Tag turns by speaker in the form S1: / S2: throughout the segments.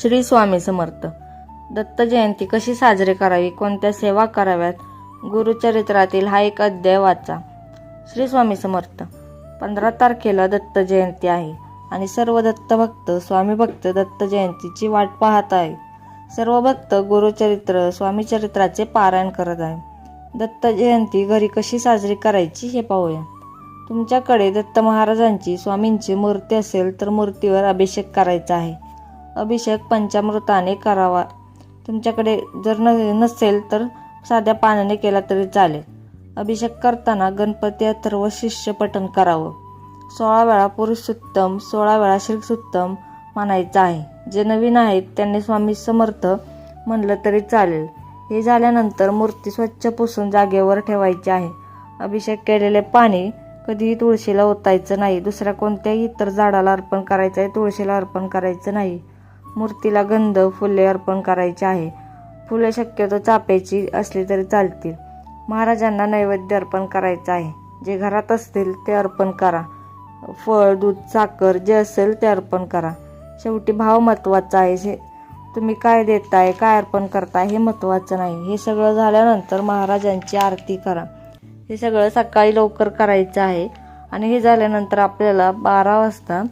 S1: श्री स्वामी समर्थ. दत्त जयंती कशी साजरी करावी? कोणत्या सेवा कराव्यात? गुरुचरित्रातील हा एक अध्याय वाचा. श्री स्वामी समर्थ. पंधरा तारखेला दत्त जयंती आहे आणि सर्व दत्त भक्त स्वामी भक्त दत्त जयंतीची वाट पाहत आहे. सर्व भक्त गुरुचरित्र स्वामीचरित्राचे पारायण करत आहे. दत्त जयंती घरी कशी साजरी करायची हे पाहूया. तुमच्याकडे दत्त महाराजांची स्वामींची मूर्ती असेल तर मूर्तीवर अभिषेक करायचा आहे. अभिषेक पंचामृताने करावा. तुमच्याकडे जर न नसेल तर साध्या पाण्याने केला तरी चालेल. अभिषेक करताना गणपती अथर्व शिष्य पठण करावं. सोळा वेळा पुरुषोत्तम सोळा वेळा श्रीसुत्तम म्हणायचं आहे. जे नवीन आहेत त्यांनी स्वामी समर्थ म्हणलं तरी चालेल. हे झाल्यानंतर मूर्ती स्वच्छ पुसून जागेवर ठेवायची आहे. अभिषेक केलेले पाणी कधीही तुळशीला ओतायचं नाही. दुसऱ्या कोणत्याही इतर झाडाला अर्पण करायचं आहे तुळशीला अर्पण करायचं नाही. मूर्तीला गंध फुले अर्पण करायची आहे. फुले शक्यतो चापायची असली तरी चालतील. महाराजांना नैवेद्य अर्पण करायचं आहे. जे घरात असतील ते अर्पण करा. फळ दूध साखर जे असेल ते अर्पण करा. शेवटी भाव महत्त्वाचा आहे. हे तुम्ही काय देताय काय अर्पण करताय हे महत्त्वाचं नाही. हे सगळं झाल्यानंतर महाराजांची आरती करा. हे सगळं सकाळी लवकर करायचं आहे आणि हे झाल्यानंतर आपल्याला बारा वाजता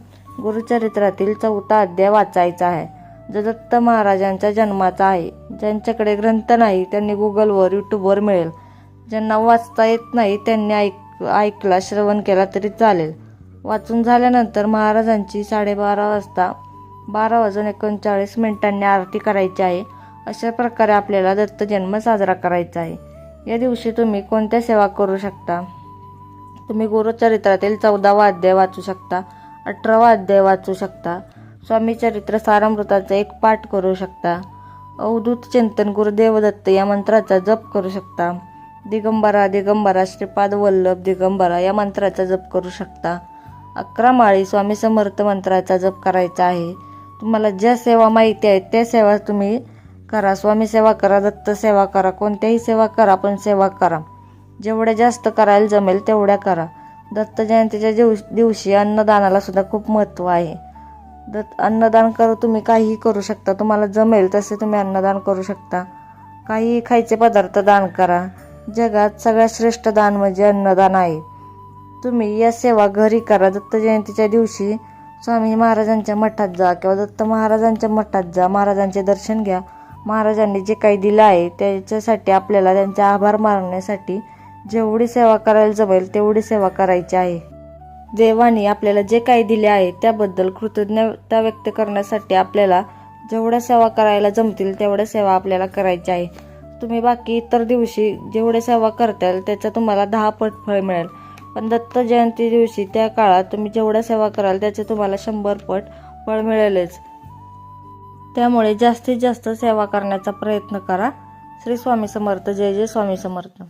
S1: गुरुचरित्रातील चौथा अध्याय वाचायचा आहे. जो दत्त महाराजांच्या जन्माचा आहे. ज्यांच्याकडे ग्रंथ नाही त्यांनी गुगलवर यूट्यूबवर मिळेल. ज्यांना वाचता येत नाही त्यांनी ऐक ऐकला श्रवण केला तरी चालेल. वाचून झाल्यानंतर महाराजांची साडेबारा वाजता बारा वाजून एकोणचाळीस मिनिटांनी आरती करायची आहे. अशा प्रकारे आपल्याला दत्त जन्म साजरा करायचा आहे. या दिवशी तुम्ही कोणत्या सेवा करू शकता? तुम्ही गुरुचरित्रातील चौदावा अध्याय वाचू शकता अठरावा अध्याय वाचू शकता स्वामी चरित्र सारामृताचा एक पाठ करू शकता. अवधूत चिंतन गुरुदेव दत्त या मंत्राचा जप करू शकता. दिगंबरा दिगंबरा श्रीपाद वल्लभ दिगंबरा या मंत्राचा जप करू शकता. अकरा माळी स्वामी समर्थ मंत्राचा जप करायचा आहे. तुम्हाला ज्या सेवा माहिती आहेत त्या सेवा तुम्ही करा. स्वामी सेवा करा दत्त सेवा करा कोणत्याही सेवा करा पण सेवा करा. जेवढ्या जास्त करायला जमेल तेवढ्या करा. दत्त जयंतीच्या दिवशी अन्नदानाला सुद्धा खूप महत्त्व आहे. दत्त अन्नदान करू तुम्ही काहीही करू शकता. तुम्हाला जमेल तसे तुम्ही अन्नदान करू शकता. काहीही खायचे पदार्थ दान करा. जगात सगळ्यात श्रेष्ठ दान म्हणजे अन्नदान आहे. तुम्ही या सेवा घरी करा. दत्त जयंतीच्या दिवशी स्वामी महाराजांच्या मठात जा किंवा दत्त महाराजांच्या मठात जा. महाराजांचे दर्शन घ्या. महाराजांनी जे काही दिलं आहे त्याच्यासाठी आपल्याला त्यांचे आभार मानण्यासाठी जेवढी सेवा करायला जमेल तेवढी सेवा करायची आहे. देवाने आपल्याला जे काही दिले आहे त्याबद्दल कृतज्ञता व्यक्त करण्यासाठी आपल्याला जेवढ्या सेवा करायला जमतील तेवढ्या सेवा आपल्याला करायची आहे. तुम्ही बाकी इतर दिवशी जेवढ्या सेवा करताल त्याचा तुम्हाला दहा पट फळ मिळेल. पण दत्त जयंती दिवशी त्या काळात तुम्ही जेवढ्या सेवा कराल त्याचे तुम्हाला शंभर पट फळ मिळेलच. त्यामुळे जास्तीत जास्त सेवा करण्याचा प्रयत्न करा. श्री स्वामी समर्थ. जय जय स्वामी समर्थ.